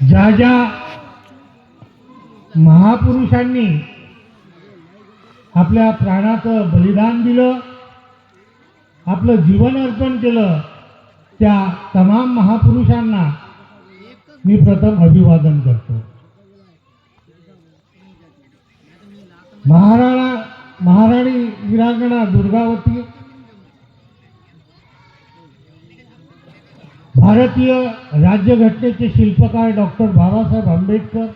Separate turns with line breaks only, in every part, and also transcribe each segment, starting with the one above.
ज्या ज्या महापुरुषांनी आपल्या प्राणाचं बलिदान दिलं आपलं जीवन अर्पण केलं त्या तमाम महापुरुषांना मी प्रथम अभिवादन करतो. महाराणा महाराणी वीरांगणा दुर्गावती भारतीय राज्यघटनेचे शिल्पकार डॉक्टर बाबासाहेब आंबेडकर.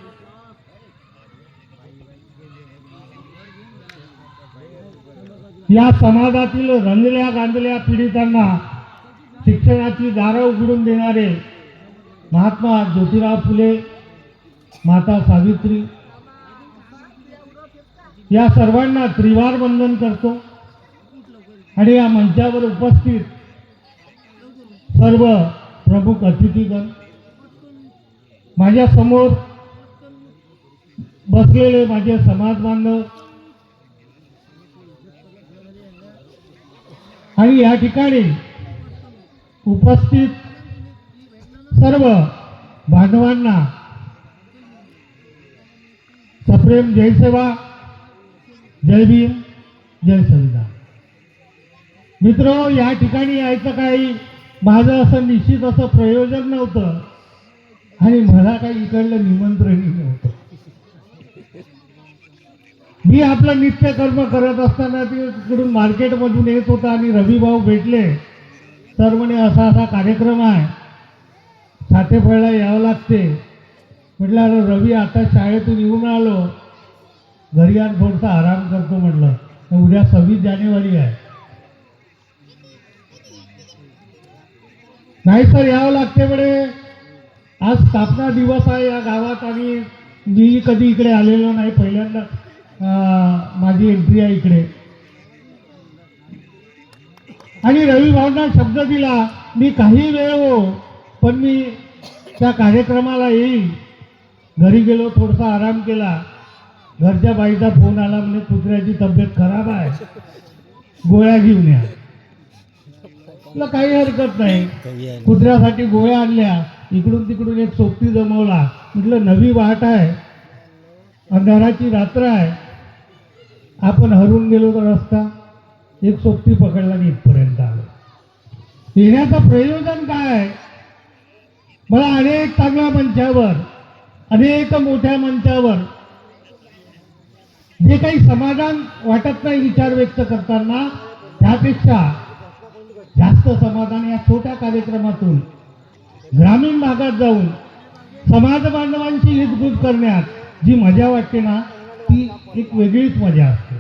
या समाजातील रंगल्या गांधल्या पीडितांना शिक्षणाची दारं उघडून देणारे महात्मा ज्योतिराव फुले माता सावित्री. या सर्वांना त्रिवार वंदन करतो आणि या मंचावर उपस्थित सर्व प्रमुख अतिथीगण माझ्यासमोर बसलेले माझे समाज बांधव. आणि या ठिकाणी उपस्थित सर्व बांधवांना सप्रेम जयसेवा जय भीम जय संविधान. मित्र या ठिकाणी यायचं काही माझं असं निश्चित असं प्रयोजन नव्हतं. आणि मला काही इकडलं निमंत्रणही नव्हतं. मी आपलं नित्यकर्म करत असताना तिकडून मार्केटमधून येत होता आणि रविभाऊ भेटले. तर म्हणे असा असा कार्यक्रम आहे. साठेफळला यावं लागते. म्हटलं अरे रवी आता शाळेतून येऊन आलो. घरी आज थोडसा आराम करतो म्हटलं. तर उद्या सव्वीस जानेवारी आहे. नाही सर यावं लागते म्हणे आज स्थापना दिवस आहे या गावात आणि मी कधी इकडे आलेलो नाही. पहिल्यांदा माझी एंट्री आहे इकडे. आणि रवी भावना शब्द दिला मी काही वेळ हो पण मी त्या कार्यक्रमाला येईल घरी गेलो थोडासा आराम केला. घरच्या बाईचा फोन आला म्हणजे कुत्र्याची तब्येत खराब आहे. गोळ्या घेऊन या. म्हटलं काही हरकत नाही. कुत्र्यासाठी गोळ्या आणल्या इकडून तिकडून एक सोबती जमवला. म्हटलं नवी वाट आहे. अंधाराची रात्र आहे. आपण हरून गेलो तर रस्ता. एक सोबती पकडला आणि इथपर्यंत आलो. येण्याचं प्रयोजन काय आहे? मला अनेक चांगल्या मंचावर अनेक मोठ्या मंचावर जे काही समाधान वाटत नाही विचार व्यक्त करताना त्यापेक्षा जास्त समाधान या छोट्या कार्यक्रमातून ग्रामीण भागात जाऊन समाज बांधवांची हितगुज करण्यात जी मजा वाटते ना ती एक वेगळीच मजा असते.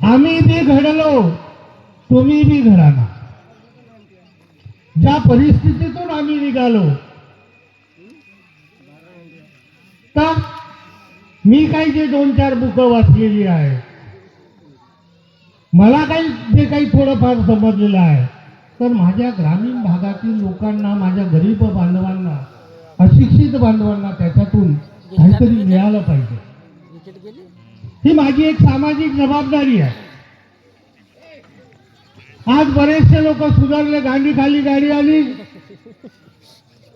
आम्ही बी घडलो तुम्ही बी घडाना ज्या परिस्थितीतून आम्ही निघालो तर मी काही जे दोन चार बुकं वाचलेली आहेत मला काही जे काही थोडंफार समजलेलं आहे तर माझ्या ग्रामीण भागातील लोकांना माझ्या गरीब बांधवांना अशिक्षित बांधवांना त्याच्यातून काहीतरी मिळालं पाहिजे. ही माझी एक सामाजिक जबाबदारी आहे. आज बरेचसे लोक सुधारले गांडी खाली गाडी आली.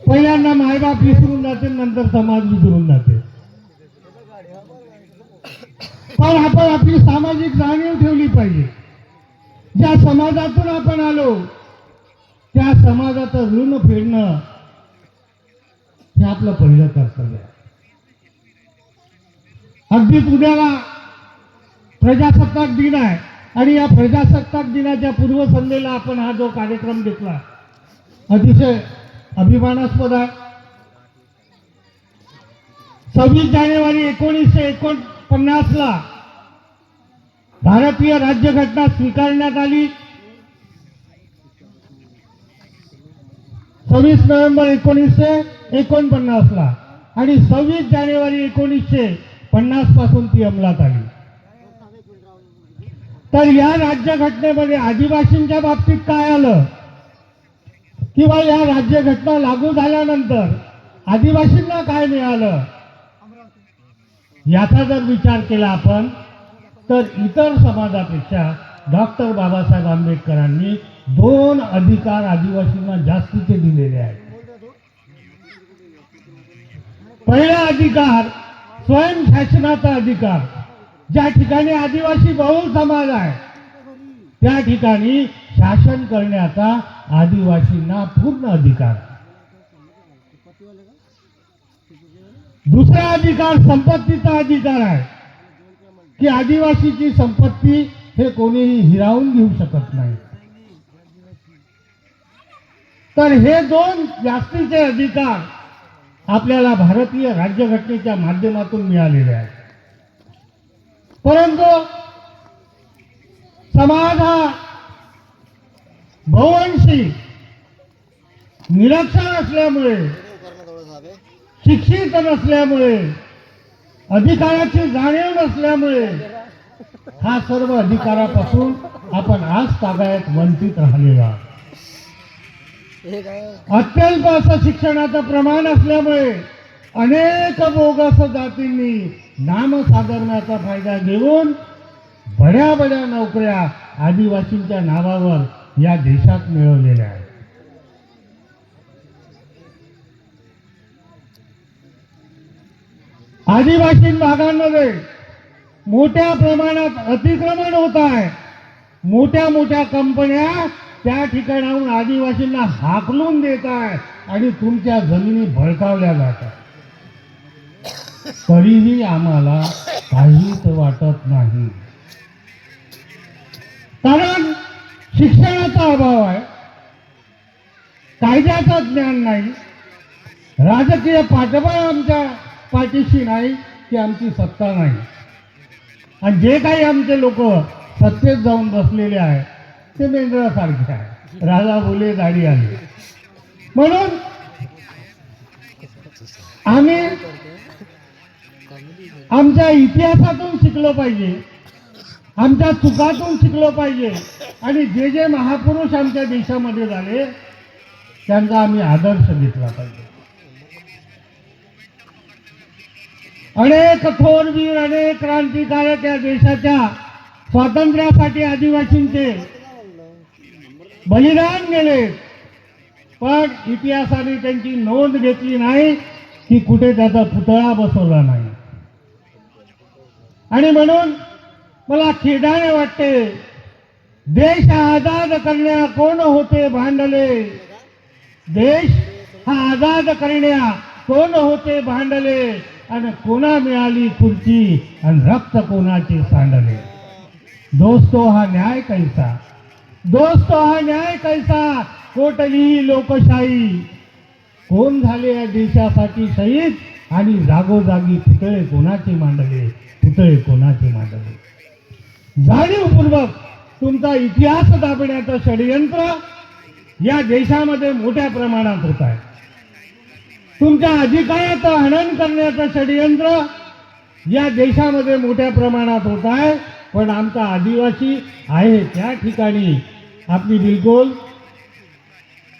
पहिल्यांदा मायबाप विसरून जाते नंतर समाज विसरून जाते. पण आपण आपली सामाजिक जाणीव ठेवली पाहिजे. ज्या समाजातून आपण आलो त्या समाजाचं ऋण फेडणं हे आपलं पहिलं कर्तव्य आहे. अगदीच उद्याला प्रजासत्ताक दिन आहे आणि या प्रजासत्ताक दिनाच्या पूर्वसंध्येला आपण हा जो कार्यक्रम घेतला अतिशय अभिमानास्पद आहे. सव्वीस जानेवारी एकोणीसशे एकोण पन्नासला भारतीय राज्यघटना स्वीकारण्यात आली. सव्वीस नोव्हेंबर एकोणीसशे एकोणपन्नासला आणि सव्वीस जानेवारी एकोणीसशे पन्नासपासून ती अंमलात आली. तर या राज्यघटनेमध्ये आदिवासींच्या बाबतीत काय आलं? किंवा या राज्यघटना लागू झाल्यानंतर आदिवासींना काय मिळालं? याचा जर विचार केला आपण तर इतर समाजापेक्षा डॉक्टर बाबासाहेब आंबेडकरांनी दोन अधिकार आदिवासींना जास्तीचे दिलेले आहेत. पहिला अधिकार स्वयंशासनाचा अधिकार ज्या ठिकाणी आदिवासी बहुल समाज आहे त्या ठिकाणी शासन करण्याचा आदिवासींना पूर्ण अधिकार. दुसरा अधिकार संपत्तीचा अधिकार आहे. की आदिवासीची संपत्ती हे कोणीही हिरावून घेऊ शकत नाही. तर हे दोन जास्तीचे अधिकार आपल्याला भारतीय राज्यघटनेच्या माध्यमातून मिळालेले आहेत. परंतु समाज हा बहुवंशी निरक्षर असल्यामुळे शिक्षित नसल्यामुळे अधिकाराची जाणीव नसल्यामुळे हा सर्व अधिकारापासून आपण आज तागायत वंचित राहिलेला अत्यल्प असं शिक्षणाचं प्रमाण असल्यामुळे अनेक बोगस जातींनी नामसाधरणाचा फायदा घेऊन बड्या बड्या नोकऱ्या आदिवासींच्या नावावर या देशात मिळवलेल्या आहेत. आदिवासी भागांमध्ये मोठ्या प्रमाणात अतिक्रमण होत आहे. मोठ्या मोठ्या कंपन्या त्या ठिकाणाहून आदिवासींना हाकलून देत आहे आणि तुमच्या जमिनी भडकावल्या जातात. तरीही आम्हाला काहीच वाटत नाही. कारण शिक्षणाचा अभाव आहे. कायद्याचं ज्ञान नाही. राजकीय पाठबळ आमच्या पाठीशी नाही की आमची सत्ता नाही. आणि जे काही आमचे लोक सत्तेत जाऊन बसलेले आहे ते मेंढरासारखे आहे राजा बोले गाडी आली. म्हणून आम्ही आमच्या इतिहासातून शिकलो पाहिजे आमच्या चुकातून शिकलो पाहिजे आणि जे जे महापुरुष आमच्या देशामध्ये झाले त्यांचा आम्ही आदर्श घेतला पाहिजे. अनेक थोरवीर अनेक क्रांतिकारक या देशाच्या स्वातंत्र्यासाठी आदिवासींचे बलिदान गेले. पण इतिहासाने त्यांची नोंद घेतली नाही की कुठे त्याचा पुतळा बसवला नाही. आणि म्हणून मला खेदाने वाटते देश आजाद करण्या कोण होते भांडले? देश हा आजाद करण्या कोण होते भांडले? आणि कोणा मिळाली खुर्ची आणि रक्त कोणाचे सांडले. दोस्तो हा न्याय कैसा? दोस्तो हा न्याय कैसा? कोटली लोकशाही. कोण झाले या देशासाठी शहीद? आणि जागोजागी पुतळे कोणाचे मांडले? पुतळे कोणाचे मांडले? जाणीवपूर्वक तुमचा इतिहास दाबण्याचं षडयंत्र या देशामध्ये मोठ्या प्रमाणात होत आहे. तुमच्या अधिकाराचं हनन करण्याचं षडयंत्र या देशामध्ये मोठ्या प्रमाणात होत आहे. पण आमचा आदिवासी आहे त्या ठिकाणी. आपली बिलकुल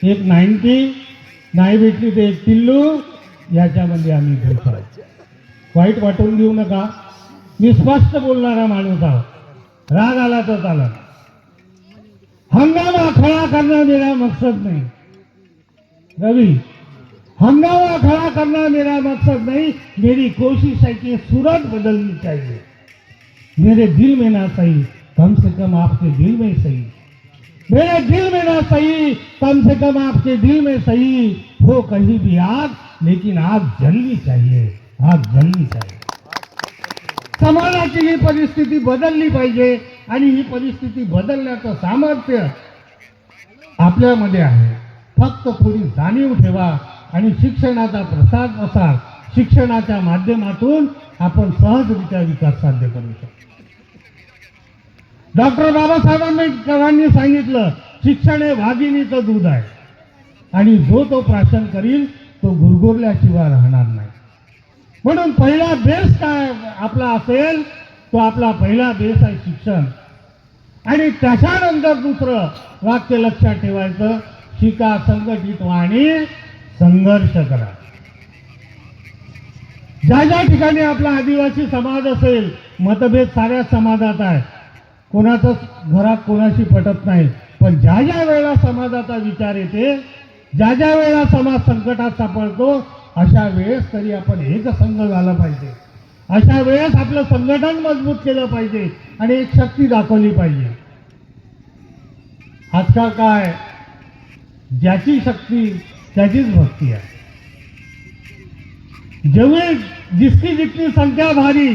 एक नाईन्टी नाही भेटली ते एक पिल्लू याच्यामध्ये आम्ही घेतो वाईट वाटून देऊ नका. मी स्पष्ट बोलणारा माणूस आहोत. राग आला तर चालत हंगामा खळा करणं देण्या मकसद नाही. रवी हंगामा खड़ा करना मेरा मकसद नहीं। मेरी कोशिश है कि सूरत बदलनी चाहिए। मेरे दिल में ना सही, कम से कम आपके दिल में सही। मेरे दिल में ना सही, कम से कम आपके दिल में सही। हो कहीं भी आग, लेकिन आग जलनी चाहिए। आग जलनी चाहिए। समाजाची ही परिस्थिती बदलली पाहिजे आणि ही परिस्थिती बदलण्याचं सामर्थ्य आपल्यामध्ये आहे. फक्त थोडी जाणीव ठेवा. आणि शिक्षणाचा प्रसार प्रसार शिक्षणाच्या माध्यमातून आपण सहजरित्या विकास साध्य करू शकतो. डॉक्टर बाबासाहेब आंबेडकरांनी सांगितलं शिक्षण हे वाघिणीचं दूध आहे. आणि जो तो प्राशन करील तो गुरगुरल्याशिवाय राहणार नाही. म्हणून पहिला बेस काय आपला असेल तो आपला पहिला बेस आहे शिक्षण. आणि त्याच्यानंतर दुसरं वाक्य लक्षात ठेवायचं शिका संघटित वाणी संघर्ष करा. ज्या ज्या ठिकाणी आपला आदिवासी समाज असेल मतभेद साऱ्या समाजात आहे कोणाचंच घरात कोणाशी पटत नाही. पण ज्या ज्या वेळेला समाजाचा विचार येते ज्या ज्या वेळेला समाज संकटात सापडतो अशा वेळेस तरी आपण एक संघ झाला पाहिजे. अशा वेळेस आपलं संघटन मजबूत केलं पाहिजे आणि एक शक्ती दाखवली पाहिजे. आजकाल काय? ज्याची शक्ती त्याचीच भक्ती आहे. जेवढे जितकी जितकी संख्या भारी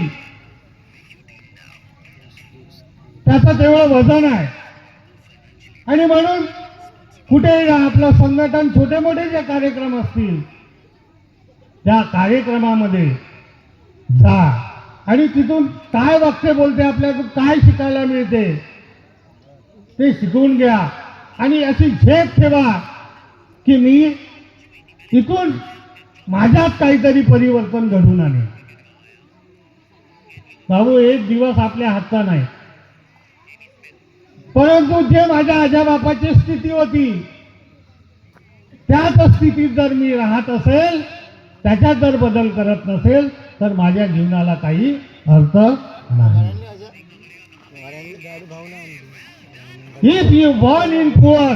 त्याचं तेवढं वजन आहे. आणि म्हणून कुठे आपलं संघटन छोटे मोठे जे कार्यक्रम असतील त्या कार्यक्रमामध्ये जा. आणि तिथून काय वाक्य बोलते आपल्याकडून काय शिकायला मिळते ते शिकवून घ्या. आणि अशी झेप ठेवा की मी तिथून माझ्यात काहीतरी परिवर्तन घडून आले. भाऊ एक दिवस आपल्या हातचा नाही. परंतु जे माझ्या आजाबापाची स्थिती होती त्याच स्थितीत जर मी राहत असेल त्याच्यात जर बदल करत नसेल तर माझ्या जीवनाला काही अर्थ नाही. If you born in poor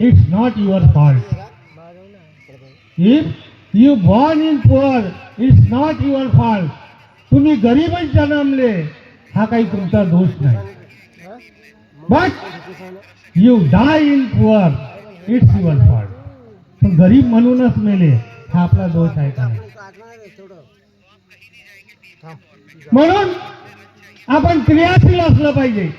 it's not your fault if you born in poor it's not your fault तुम्ही गरीबच जन्मले हा काही तुमचा दोष नाही. But you die in poor it's your fault पण गरीब म्हणूनच मेले हा आपला दोष आहे का म्हणून आपण क्रियाशील असलं पाहिजे.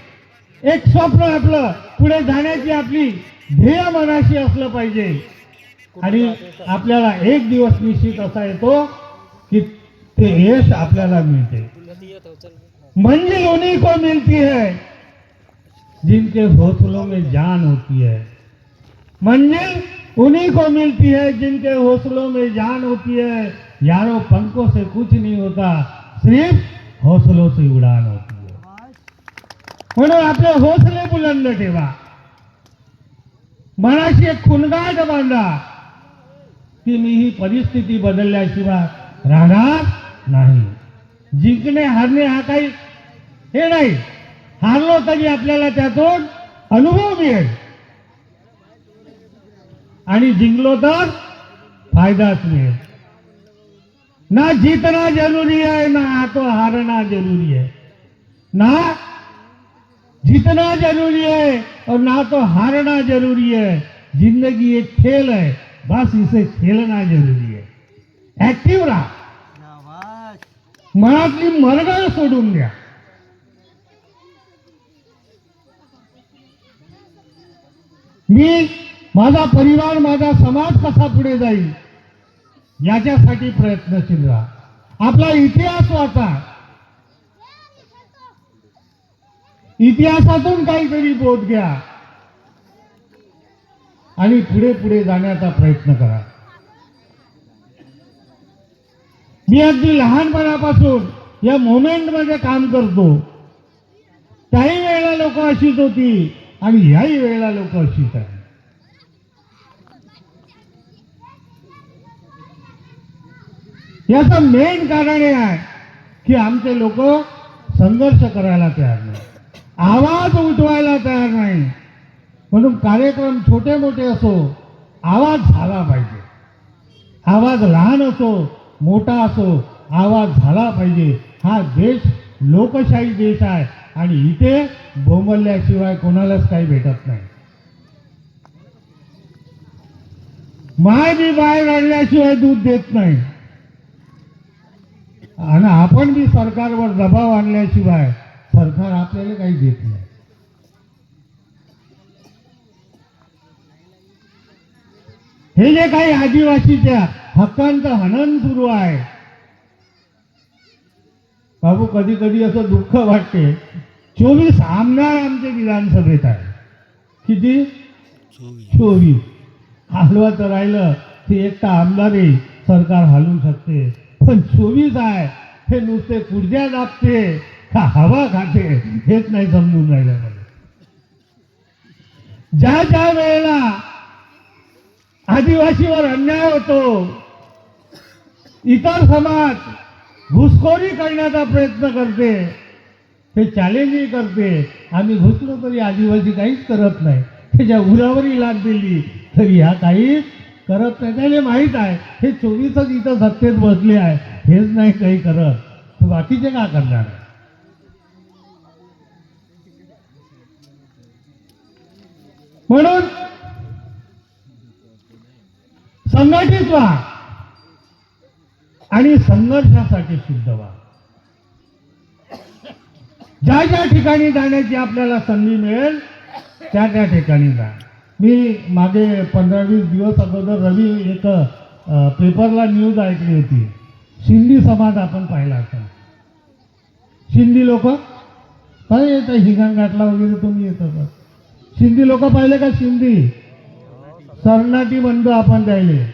एक स्वप्न आपलं पुढे जाण्याची आपली ध्येय मनाशी असलं पाहिजे. आणि आपल्याला एक दिवस निश्चित असा येतो की ते यश आपल्याला मिळते. मंजिल उन्हीं को मिलती है जिनके हौसलों में जान होती है. मंजिल उन्हीं को मिलती है जिनके हौसलों में जान होती है. यारों पंखों से कुछ नहीं होता सिर्फ़ हौसलों से उड़ान होती है. म्हणून आपले हौसले बुलंद ठेवा. मनाशी एक खुणगाट बांधा. की मी ही परिस्थिती बदलल्याशिवाय राहणार नाही. जिंकणे हारणे हा काही हे नाही. हारलो तरी आपल्याला त्यातून अनुभव मिळेल. आणि जिंकलो तर फायदाच मिळेल. ना जीतना जरूरी आहे ना तो हारना जरुरी आहे. ना जीतना जरूरी है और ना तो हारना जरूरी है जिंदगी एक खेल है बस इसे खेलना जरूरी है। ऍक्टिव्ह राहा। मनातली मरगळ सोडून द्या। मी माझा परिवार माझा समाज कसा पुढे जाईल याच्यासाठी प्रयत्नशील राहा। आपला इतिहास वाचा। इतिहासातून काहीतरी बोध घ्या। आणि पुढे पुढे जाण्याचा प्रयत्न करा. मी अगदी लहानपणापासून या मोमेंटमध्ये काम करतो. त्याही वेळेला लोक अशीच होती आणि ह्याही वेळेला लोक अशीच आहे याचं मेन कारण हे आहे की आमचे लोक संघर्ष करायला तयार नाही आवाज उठवायला तयार नाही म्हणून कार्यक्रम छोटे मोठे असो आवाज झाला पाहिजे. आवाज लहान असो मोठा असो आवाज झाला पाहिजे. हा देश लोकशाही देश आहे आणि इथे बोंबलल्याशिवाय कोणालाच काही भेटत नाही. माय बी बाहेर आणल्याशिवाय दूध देत नाही. आणि आपण बी सरकारवर दबाव आणल्याशिवाय सरकार आपल्याला काही देत नाही. हे जे काही आदिवासीच्या हक्कांचं हनन सुरू आहे बाबू कधी कधी असं दुःख वाटते. चोवीस आमदार आमचे विधानसभेत आहे किती? चोवीस. हलवाचं राहिलं ते एकटा आमदारही सरकार हलवू शकते. पण चोवीस आहे हे नुसते कुर्द्या दाबते का हवा खाते हेच नाही समजून राहिलं ज्या ज्या वेळेला आदिवासीवर अन्याय होतो. इतर समाज घुसखोरी करण्याचा प्रयत्न करते. ते चॅलेंजही करते. आम्ही घुसलो तरी आदिवासी काहीच करत नाही. त्याच्या उरावरही लाग दिली तरी ह्या काहीच करत नाही. त्याला माहीत आहे हे चोवीसच इथं सत्तेत बसले आहे. हेच नाही काही करत. तर बाकीचे का करणार? म्हणून संघटित व्हा. आणि संघर्षासाठी शुद्ध व्हा. ज्या ज्या ठिकाणी जाण्याची आपल्याला संधी मिळेल त्या त्या ठिकाणी जा. मी मागे पंधरा वीस दिवस अगोदर रवी एक पेपरला न्यूज ऐकली होती. शिंदी समाज आपण पाहिला होता. शिंदी लोक? काय येतं हिंगणघाटला वगैरे तुम्ही येत असत शिंदी लोक पाहिले का शिंदी? सरनाटी म्हणतो आपण त्याने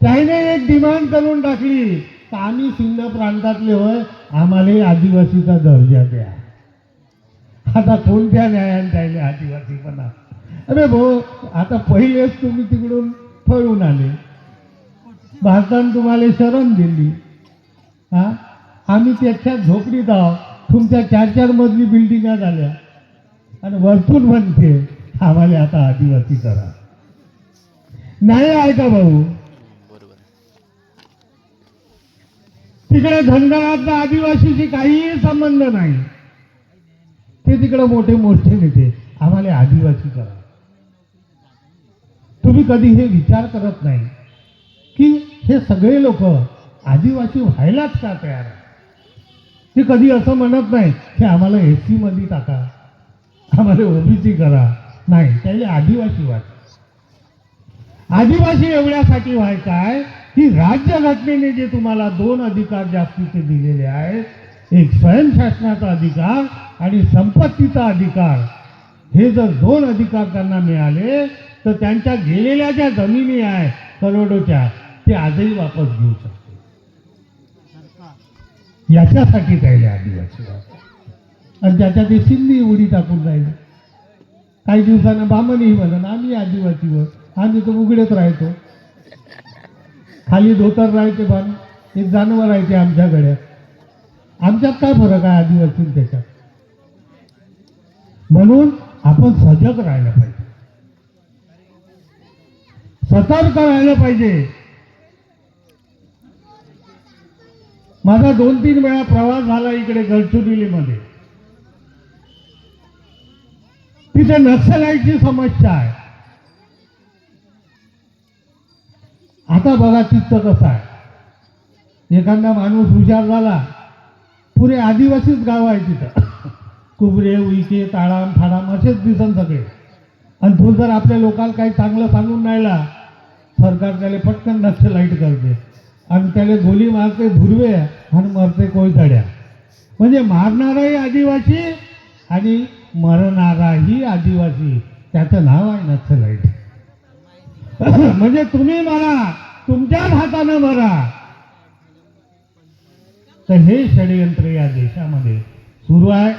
त्याने एक डिमांड करून टाकली तर आम्ही सिंध प्रांतातले होय आम्हालाही आदिवासीचा दर्जा द्या. आता कोणत्या न्यायाने त्याने आदिवासीपणा अरे भाऊ आता पहिलेच तुम्ही तिकडून पळून आले. भारतानं तुम्हाला शरण दिली. हा? आम्ही त्याच्यात झोपडीत आहोत. तुमच्या चार चार मजली बिल्डिंगा झाल्या. आणि वरतून म्हणते आम्हाला आता आदिवासी करा. नाही आहे का भाऊ? तिकडे धनगराचा आदिवासीशी काहीही संबंध नाही. ते तिकडे मोठे मोठे नेते. आम्हाला आदिवासी करा. तुम्ही कधी हे विचार करत नाही की हे सगळे लोक आदिवासी व्हायलाच का तयार आहे ते कधी असं म्हणत नाही की आम्हाला एस सी मध्ये टाका आम्हाला ओबीसी करा. नाही त्याला आदिवासी व्हायचं आदिवासी एवढ्यासाठी व्हायचं आहे की राज्यघटनेने जे तुम्हाला दोन अधिकार जास्तीचे दिलेले आहेत एक स्वयंशासनाचा अधिकार आणि संपत्तीचा अधिकार. हे जर दोन अधिकार त्यांना मिळाले तर त्यांच्या गेलेल्या ज्या जमिनी आहे करोडोच्या ते आजही वापस घेऊ शकते याच्यासाठी राहिले आदिवासी आणि त्याच्या ते सिंधी उडी टाकून राहिले. काही दिवसांना बामणही म्हणून आम्ही आदिवासीवर आम्ही तर उघडेच राहायचो खाली धोतर राहायचे पण एक जानवर राहायचे आमच्याकडे. आमच्यात काय फरक आहे आदिवासी त्याच्यात म्हणून आपण सजग राहायला पाहिजे. सतर्क राहायला पाहिजे. माझा दोन तीन वेळा प्रवास झाला इकडे गडचिरोलीमध्ये. तिथे नक्षलाईटची समस्या आहे. आता बघा चित्त कसं आहे. एखादा माणूस हुशार झाला पुरे आदिवासीच गाव आहे तिथं. कुबरे उईके ताळाम फाडाम असेच दिसन सगळे. आणि तो जर आपल्या लोकांना काही चांगलं सांगून राहिला सरकार त्याला पटकन नक्ष लाइट करते. आणि त्याला गोली मारते भुरवे आणि मरते कोयतड्या. म्हणजे मारणाराही आदिवासी आणि मरणाराही आदिवासी. त्याचं नाव आहे नक्षलाईट म्हणजे तुम्ही मला तुमच्याच हातानं मरा. तर हे षडयंत्र या देशामध्ये सुरू आहे.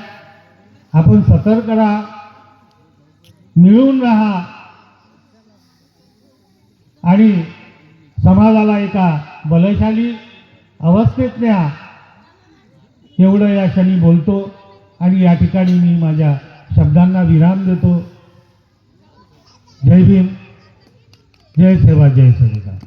आपण सतर्क राहा. मिळून राहा. आणि समाजाला एका बलशाली अवस्थेत न्या. एवढं या क्षणी बोलतो आणि या ठिकाणी मी माझ्या शब्दांना विराम देतो. जय भीम. जय सेवा जय संविधान